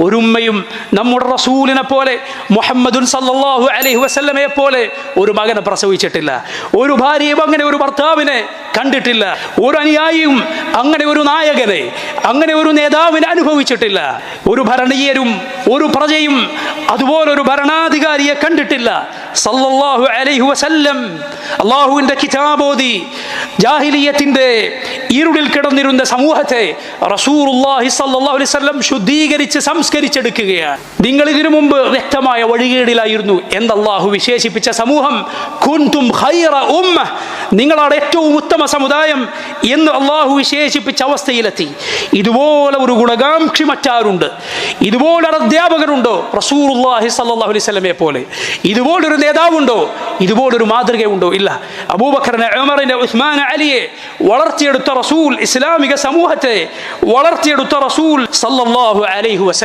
ഒരു ഉമ്മയും നമ്മുടെ റസൂലിനെ പോലെ മുഹമ്മദുൻ സല്ലാഹു അലൈഹി വസല്ലമയെ പോലെ ഒരു മകനെ പ്രസവിച്ചിട്ടില്ല. ഒരു ഭാര്യയും അങ്ങനെ ഒരു ഭർത്താവിനെ കണ്ടിട്ടില്ല. ഒരു അനുയായിയും അങ്ങനെ ഒരു നായകനെ അങ്ങനെ ഒരു നേതാവിനെ അനുഭവിച്ചിട്ടില്ല. ഒരു ഭരണീയരും ഒരു പ്രജയും അതുപോലൊരു ഭരണാധികാരിയെ കണ്ടിട്ടില്ല. സല്ലല്ലാഹു അലൈഹി വസല്ലം അള്ളാഹുവിന്റെ കിതാബോധി ജാഹിലിയത്തിന്റെ ഇരുളിൽ കിടന്നിരുന്ന സമൂഹത്തെ റസൂറുല്ലാഹി സല്ലാ അലൈഹി വസല്ലം ശുദ്ധീകരിച്ച് സംസ്കരിച്ചെടുക്കുകയാണ്. നിങ്ങൾ ഇതിനു മുമ്പ് വ്യക്തമായ വഴികേടിലായിരുന്നു അള്ളാഹു വിശേഷിപ്പിച്ച സമൂഹം. കുന്തും ഹൈറ ഉമ്മ. നിങ്ങളാണ് ഏറ്റവും ഉത്തമ സമുദായം എന്ന് അള്ളാഹു വിശേഷിപ്പിച്ച അവസ്ഥയിലെത്തി. ഇതുപോലെ ഒരു ഗുണകാംക്ഷി മറ്റാരുണ്ട്? ഇതുപോലൊരു അധ്യാപകരുണ്ടോ റസൂറുല്ലാഹി അള്ളാഹി അലൈഹി വസല്ലമയെ പോലെ. ഇതുപോലൊരു നേതാവുണ്ടോ? ഇതുപോലൊരു മാതൃകയുണ്ടോ ഇല്ല അബൂബക്കറിനെ ഉമറിനെ ഉസ്മാൻ അലിയെ വളർത്തിയെടുത്ത റസൂൽ ഇസ്ലാമിക സമൂഹത്തെ വളർത്തിയെടുത്ത റസൂൽ സല്ലല്ലാഹു അലൈഹി വസല്ലം